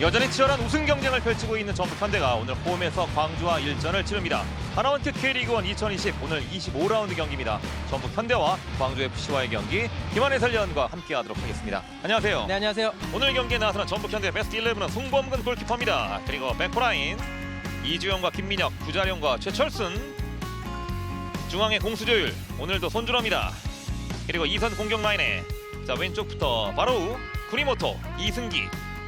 여전히 치열한 우승 경쟁을 펼치고 있는 전북 현대가 오늘 홈에서 광주와 일전을 치릅니다. 하나원큐 K리그1 2020 오늘 25라운드 경기입니다. 전북 현대와 광주 FC와의 경기 김한혜 설위원과 함께하도록 하겠습니다. 안녕하세요. 네 안녕하세요. 오늘 경기에 나서는 전북 현대 베스트 11은 송범근 골키퍼입니다. 그리고 백프라인 이주영과 김민혁, 구자룡과 최철순 중앙의 공수조율 오늘도 손준호입니다. 그리고 이선 공격 라인에 자 왼쪽부터 바로 쿠니모토, 이승기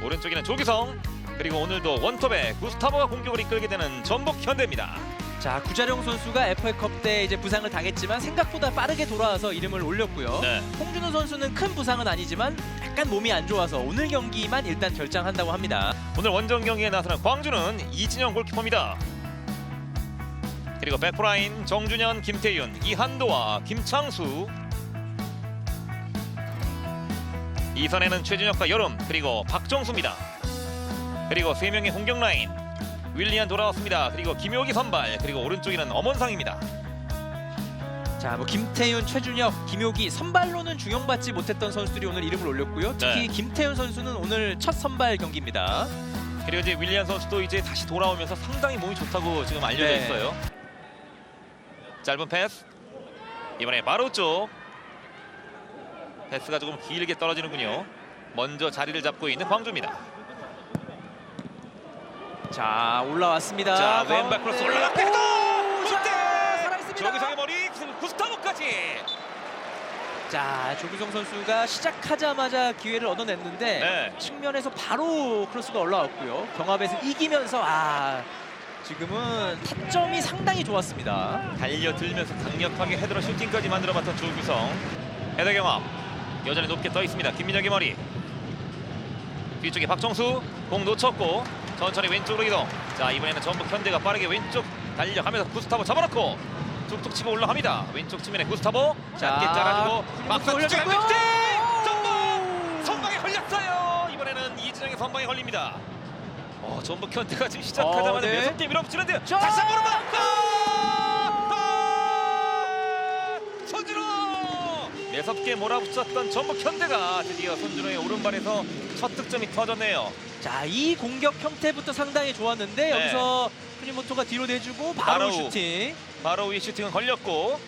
오른쪽에는 조기성 그리고 오늘도 원톱에 구스타보가 공격을 이끌게 되는 전북 현대입니다. 자 구자룡 선수가 FA컵 때 이제 부상을 당했지만 생각보다 빠르게 돌아와서 이름을 올렸고요. 네. 홍준호 선수는 큰 부상은 아니지만 약간 몸이 안 좋아서 오늘 경기만 일단 결장한다고 합니다. 오늘 원정 경기에 나서는 광주는 이진영 골키퍼입니다. 그리고 백프라인 정준현, 김태윤, 이한도와 김창수 이선에는 최준혁과 여름 그리고 박정수입니다. 그리고 세 명의 공격 라인 윌리안 돌아왔습니다. 그리고 김효기 선발 그리고 오른쪽에는 엄원상입니다. 자 뭐 김태윤, 최준혁, 김효기 선발로는 중용받지 못했던 선수들이 오늘 이름을 올렸고요. 특히 네. 김태윤 선수는 오늘 첫 선발 경기입니다. 그리고 이제 윌리안 선수도 이제 다시 돌아오면서 상당히 몸이 좋다고 지금 알려져 네. 있어요. 짧은 패스. 이번에 바로 쪽. 패스가 조금 길게 떨어지는군요. 먼저 자리를 잡고 있는 광주입니다. 자 올라왔습니다. 자, 왼발 크로스! 살아있습니다. 조기성의 머리 구스타보까지. 자 조규성 선수가 시작하자마자 기회를 얻어냈는데 네. 측면에서 바로 크로스가 올라왔고요. 경합에서 이기면서 아 지금은 타점이 상당히 좋았습니다. 달려들면서 강력하게 헤드로 슈팅까지 만들어봤던 조규성. 헤더 경합. 여전히 높게 떠 있습니다. 김민혁의 머리. 뒤쪽에 박정수 공 놓쳤고 천천히 왼쪽으로 이동. 자 이번에는 전북 현대가 빠르게 왼쪽 달려가면서 구스타보 잡아놓고 툭툭 치고 올라갑니다. 왼쪽 측면에 구스타보 짧게 잘라주고 막상 올려주고요. 전북 선방에 걸렸어요. 이번에는 이진영의 선방에 걸립니다. 어, 전북 현대가 지금 시작하자마자 어, 네. 매섭게 밀어붙이는데요. 자! 다시 한번 맞고 손준호 매섭게 몰아붙였던 전북 현대가 드디어 손준호의 오른발에서 첫 득점이 터졌네요. 자 이 공격 형태부터 상당히 좋았는데 네. 여기서 쿠니모토가 뒤로 내주고 바로 바로 슈팅. 바로 위 슈팅은 걸렸고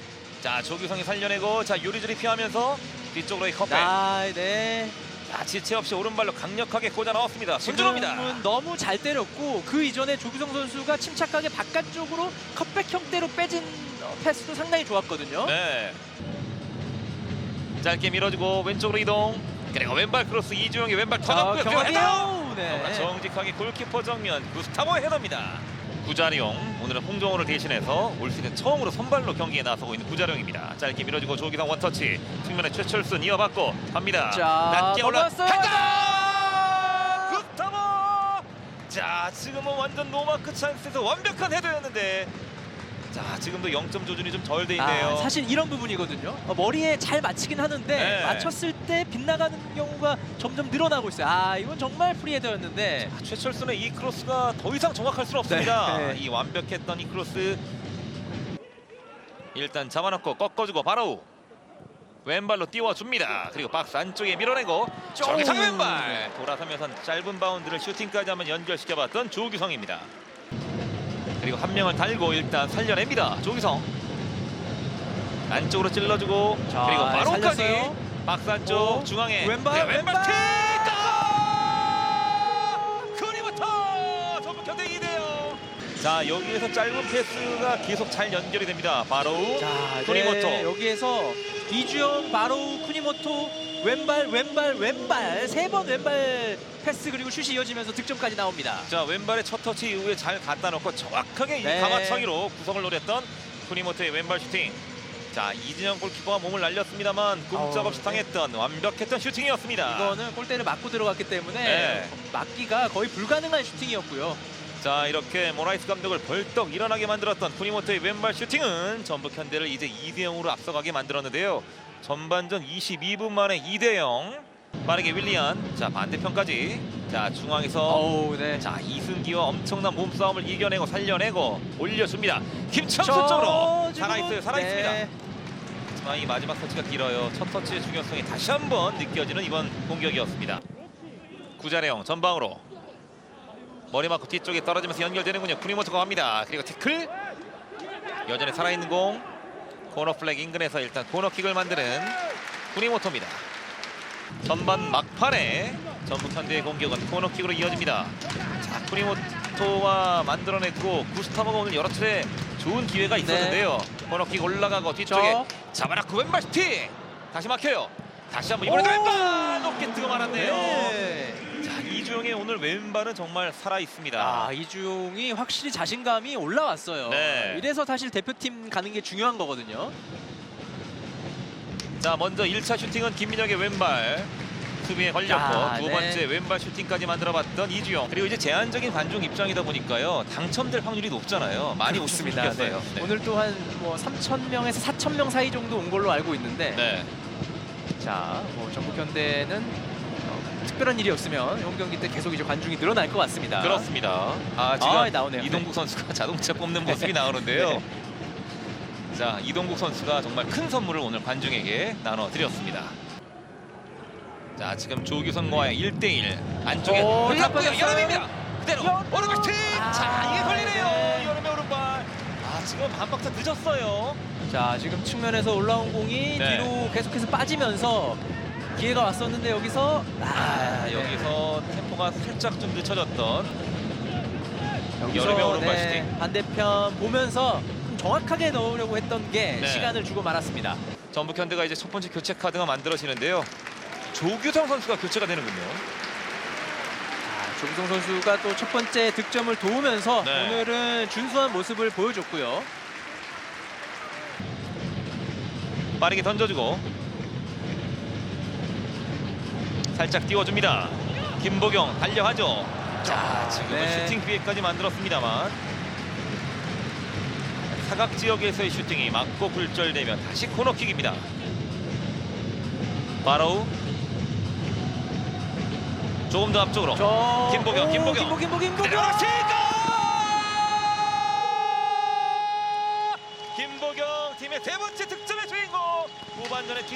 자 조규성이 살려내고 자 요리조리 피하면서 뒤쪽으로의 컵백 아 네. 자 지체 없이 오른발로 강력하게 꽂아 넣었습니다. 손준호입니다. 지금은 너무 잘 때렸고 그 이전에 조규성 선수가 침착하게 바깥쪽으로 컵백 형태로 빼진 어, 패스도 상당히 좋았거든요. 네. 짧게 밀어주고 왼쪽으로 이동. 그리고 왼발 크로스 이주영의 왼발 자, 터졌고요. 헤더! 경합이요. 네. 정직하게 골키퍼 정면 구스타보 헤더입니다. 구자룡 오늘은 홍정호를 대신해서 올 시즌 처음으로 선발로 경기에 나서고 있는 구자룡입니다. 짧게 밀어주고 조기성 원터치 측면에 최철순 이어받고 갑니다. 자, 낮게 올라. 헤더! 구스타보! 자 지금은 완전 노마크 찬스에서 완벽한 헤더였는데 자 지금도 0점 조준이 좀 덜 돼 있네요. 아, 사실 이런 부분이거든요. 어, 머리에 잘 맞히긴 하는데 네. 맞췄을 때 빗나가는 경우가 점점 늘어나고 있어요. 아 이건 정말 프리헤더였는데 아, 최철순의 이 크로스가 더 이상 정확할 수는 없습니다. 네. 이 완벽했던 이 크로스 일단 잡아놓고 꺾어주고 바로 왼발로 띄워줍니다. 그리고 박스 안쪽에 밀어내고 정상 왼발 돌아서면서 짧은 바운드를 슈팅까지 한번 연결시켜봤던 조규성입니다. 그리고 한 명을 달고 일단 살려냅니다. 조규성 안쪽으로 찔러주고 자, 그리고 바로까지 살렸어요. 박스 안쪽 오, 중앙에 왼발, 네, 왼발 왼발! 킥! 그리부터 전북 현대 2대요. 자 여기에서 짧은 패스가 계속 잘 연결이 됩니다. 바로 자. 네, 여기에서 이주영, 바로우, 쿠니모토 왼발 왼발 왼발 세 번 왼발 패스 그리고 슛이 이어지면서 득점까지 나옵니다. 자 왼발의 첫 터치 이후에 잘 갖다 놓고 정확하게 네. 이 가마차기로 구성을 노렸던 쿠니모토의 왼발 슈팅. 자 이진영 골키퍼가 몸을 날렸습니다만 꼼짝없이 어우, 네. 당했던 완벽했던 슈팅이었습니다. 이거는 골대를 맞고 들어갔기 때문에 네. 막기가 거의 불가능한 슈팅이었고요. 자 이렇게 모라이스 감독을 벌떡 일어나게 만들었던 쿠니모토의 왼발 슈팅은 전북 현대를 이제 2대 0으로 앞서가게 만들었는데요. 전반전 22분 만에 2대 0. 빠르게 윌리안. 자 반대편까지. 자 중앙에서 어우 네. 자 이승기와 엄청난 몸싸움을 이겨내고 살려내고 올려줍니다. 김창수 저 쪽으로 지금, 살아있어요. 살아있습니다. 네. 하지만 이 마지막 터치가 길어요. 첫 터치의 중요성이 다시 한번 느껴지는 이번 공격이었습니다. 구자레영 전방으로 머리 맞고 뒤쪽에 떨어지면서 연결되는군요. 쿠니모토가 갑니다. 그리고 태클 여전히 살아있는 공 코너 플렉 인근에서 일단 코너킥을 만드는 쿠니모토입니다. 전반 막판에 전북 현대의 공격은 코너킥으로 이어집니다. 자, 쿠니모토와 만들어냈고 구스타모가 오늘 여러 차례 좋은 기회가 있었는데요. 코너킥 올라가고 뒤쪽에 저 자바라크 왼발 슈팅 다시 막혀요. 다시 한번 이번에도 오! 왼발 높게 뜨고 말았네요. 네. 자 이주영의 오늘 왼발은 정말 살아 있습니다. 아 이주용이 확실히 자신감이 올라왔어요. 네. 이래서 사실 대표팀 가는 게 중요한 거거든요. 자 먼저 1차 슈팅은 김민혁의 왼발 수비에 걸렸고 아, 두 네. 번째 왼발 슈팅까지 만들어봤던 이주영 그리고 이제 제한적인 관중 입장이다 보니까요 당첨될 확률이 높잖아요. 많이 오셨으면. 좋겠어요. 네. 오늘 또한 뭐 3천 명에서 4천 명 사이 정도 온 걸로 알고 있는데 네. 자, 뭐 전북현대는 어, 특별한 일이 없으면 홈 경기 때 계속 이제 관중이 늘어날 것 같습니다. 그렇습니다. 아 지금 아, 나오네요. 이동국 선수가 자동차 뽑는 모습이 나오는데요. 네. 자 이동국 선수가 정말 큰 선물을 오늘 관중에게 나눠드렸습니다. 자 지금 조규성과의 1대1 안쪽에 오, 흘렀고요. 탑 여름입니다. 그대로! 오른발. 아, 자 이게 걸리네요. 네. 여름의 오른발. 아 지금 반 박자 늦었어요. 자, 지금 측면에서 올라온 공이 네. 뒤로 계속해서 빠지면서 기회가 왔었는데 여기서 아, 아 네. 여기서 템포가 살짝 좀 늦춰졌던 여기서 여름의 오른발 네, 슈팅. 반대편 보면서 좀 정확하게 넣으려고 했던 게 네. 시간을 주고 말았습니다. 전북 현대가 이제 첫 번째 교체 카드가 만들어지는데요. 조규성 선수가 교체가 되는군요. 자, 조기성 선수가 또 첫 번째 득점을 도우면서 네. 오늘은 준수한 모습을 보여줬고요. 빠르게 던져주고 살짝 띄워줍니다. 김보경 달려하죠. 자 지금은 네. 슈팅 기회까지 만들었습니다만 사각 지역에서의 슈팅이 맞고 굴절되면 다시 코너킥입니다. 바로우 조금 더 앞쪽으로 저 김보경, 오, 김보경. 김보 김보 김보경. 그대로 슈팅! 김보경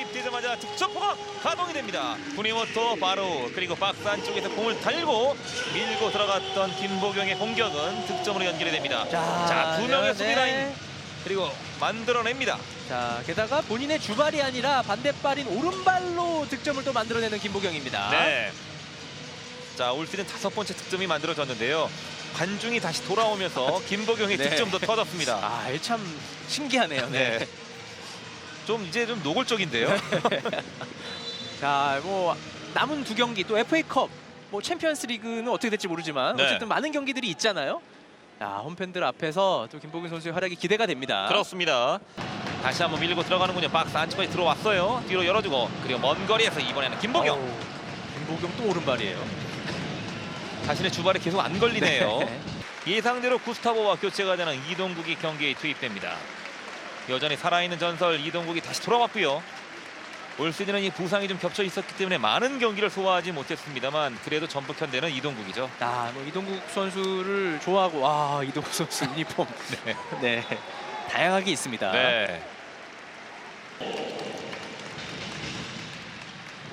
투입되자마자 득점포가 가동이 됩니다 구니모토 바로 그리고 박스 안쪽에서 공을 달고 밀고 들어갔던 김보경의 공격은 득점으로 연결이 됩니다 자, 두 명의 네, 수비 라인 그리고 만들어냅니다 자, 게다가 본인의 주발이 아니라 반대발인 오른발로 득점을 또 만들어내는 김보경입니다. 네. 자, 올 시즌 다섯 번째 득점이 만들어졌는데요. 관중이 다시 돌아오면서 김보경의 네. 득점도 터졌습니다. 아, 참 신기하네요. 네. 네. 좀 이제 좀 노골적인데요. 자, 뭐 남은 두 경기 또 FA컵, 뭐 챔피언스리그는 어떻게 될지 모르지만 네. 어쨌든 많은 경기들이 있잖아요. 자, 홈팬들 앞에서 또 김보경 선수의 활약이 기대가 됩니다. 그렇습니다. 다시 한번 밀고 들어가는군요. 박스 안쪽까지 들어왔어요. 뒤로 열어주고 그리고 먼 거리에서 이번에는 김보경 어우, 김보경 또 오른발이에요. 자신의 주발에 계속 안 걸리네요. 네. 예상대로 구스타보와 교체가 되는 이동국이 경기에 투입됩니다. 여전히 살아있는 전설 이동국이 다시 돌아왔고요. 올 시즌은 이 부상이 좀 겹쳐 있었기 때문에 많은 경기를 소화하지 못했습니다만 그래도 전북 현대는 이동국이죠. 아, 뭐 이동국 선수를 좋아하고 아, 이동국 선수 유니폼. 네. 네. 다양하게 있습니다. 네.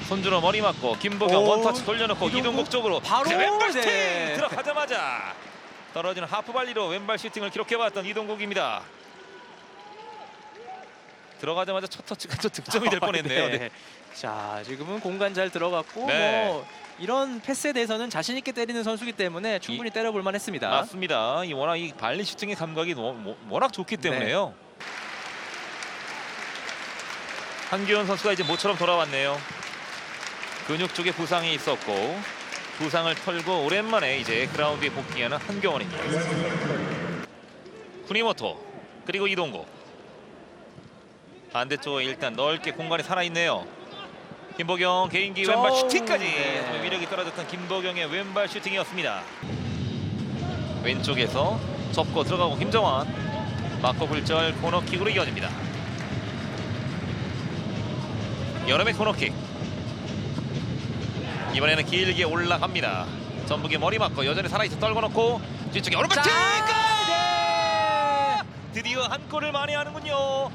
손준호 머리 맞고 김보경 오, 원터치 돌려놓고 이동국? 이동국 쪽으로 바로 그 왼발 슈팅 네. 들어가자마자 떨어지는 하프 발리로 왼발 슈팅을 기록해봤던 이동국입니다. 들어가자마자 첫 터치가 또 득점이 될 뻔했네요. 네. 네. 자, 지금은 공간 잘 들어갔고 네. 뭐 이런 패스에 대해서는 자신 있게 때리는 선수기 때문에 충분히 때려볼 만했습니다. 맞습니다. 이 워낙 이 발리 슈팅의 감각이 워- 워- 워낙 좋기 때문에요. 한규현 선수가 이제 모처럼 돌아왔네요. 근육 쪽에 부상이 있었고 부상을 털고 오랜만에 이제 그라운드에 복귀하는 한경원입니다. 쿠니모토 그리고 이동국 반대쪽에 일단 넓게 공간이 살아있네요. 김보경 개인기 저- 왼발 슈팅까지 네. 위력이 떨어졌던 김보경의 왼발 슈팅이었습니다. 왼쪽에서 접고 들어가고 김정환 맞고 굴절 코너킥으로 이어집니다. 여름의 코너킥 이번에는 길게 올라갑니다. 전북의 머리 맞고 여전히 살아있어 떨궈 놓고 뒤쪽에 오른발 킥! 자, 드디어 한 골을 만회하는군요.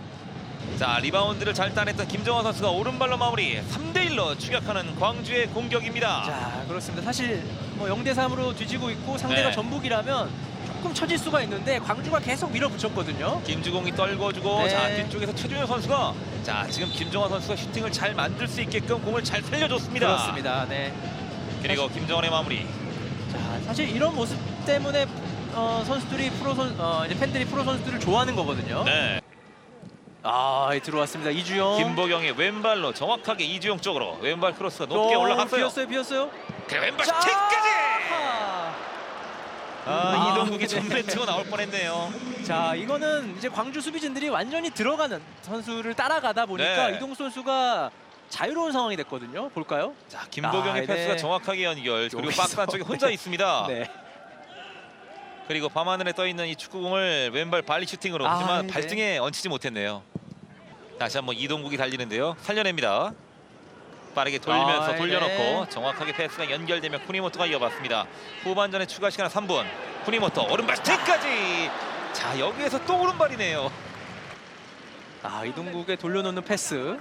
자 리바운드를 잘 따냈던 김정환 선수가 오른발로 마무리 3대 1로 추격하는 광주의 공격입니다. 자, 그렇습니다. 사실 뭐뭐 0대 3으로 뒤지고 있고 상대가 네. 전북이라면 조금 처질 수가 있는데 광주가 계속 밀어붙였거든요. 김주공이 떨궈주고 네. 자 뒤쪽에서 최준현 선수가 자 지금 김정환 선수가 슈팅을 잘 만들 수 있게끔 공을 잘 살려줬습니다. 그렇습니다. 네. 그리고 김정환의 마무리. 자, 사실 이런 모습 때문에 어, 선수들이 프로 선 어, 이제 팬들이 프로 선수들을 좋아하는 거거든요. 네. 아, 예, 들어왔습니다. 이주영. 김보경의 왼발로 정확하게 이주영 쪽으로 왼발 크로스가 높게 어, 올라갔어요. 비었어요, 비었어요. 그래 왼발 자! 슈팅까지. 아, 아, 아, 이동국이 네. 전면 치고 나올 뻔했네요. 자, 이거는 이제 광주 수비진들이 완전히 들어가는 선수를 따라가다 보니까 네. 이동국 선수가 자유로운 상황이 됐거든요. 볼까요? 자 김보경의 아, 패스가 네. 정확하게 연결 그리고. 박스 안쪽에 혼자 있습니다. 네. 그리고 밤하늘에 떠 있는 이 축구공을 왼발 발리 슈팅으로 아, 하지만 네. 발등에 얹히지 못했네요. 다시 한번 이동국이 달리는데요. 살려냅니다. 빠르게 돌면서 아, 돌려놓고 네. 정확하게 패스가 연결되며 쿠니모토가 이어봤습니다. 후반전에 추가 시간 3분. 쿠니모토 오른발 슈팅까지. 자 여기에서 또 오른발이네요. 아, 이동국의 돌려놓는 패스.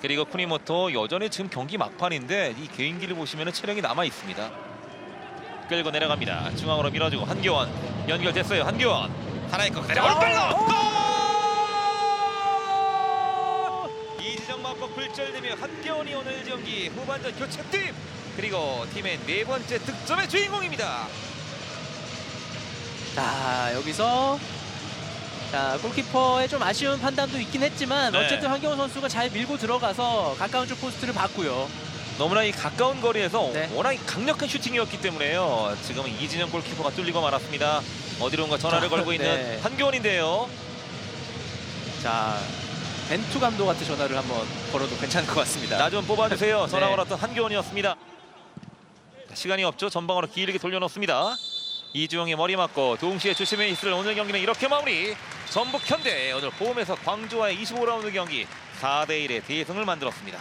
그리고 쿠니모토 여전히 지금 경기 막판인데 이 개인기를 보시면 체력이 남아 있습니다. 끌고 내려갑니다. 중앙으로 밀어주고 한교원 연결됐어요. 한교원 하나의 거 내려 오른발로 골! 이지정 맞고 불절되며 한교원이 오늘 경기 후반전 교체팀 그리고 팀의 네 번째 득점의 주인공입니다. 자, 여기서 자, 골키퍼의 좀 아쉬운 판단도 있긴 했지만 네. 어쨌든 황경호 선수가 잘 밀고 들어가서 가까운 쪽 포스트를 봤고요. 너무나 이 가까운 거리에서 네. 워낙 강력한 슈팅이었기 때문에요. 지금 이진영 골키퍼가 뚫리고 말았습니다. 어디론가 전화를 자, 걸고 있는 네. 한교원인데요. 자, 벤투 감독한테 전화를 한번 걸어도 괜찮을 것 같습니다. 나 좀 뽑아주세요. 전화 네. 걸었던 한교원이었습니다. 시간이 없죠. 전방으로 길게 돌려놓습니다. 이주영의 머리 맞고 동시에 주심에 있을 오늘 경기는 이렇게 마무리. 전북 현대 오늘 홈에서 광주와의 25라운드 경기 4대 1의 대승을 만들었습니다.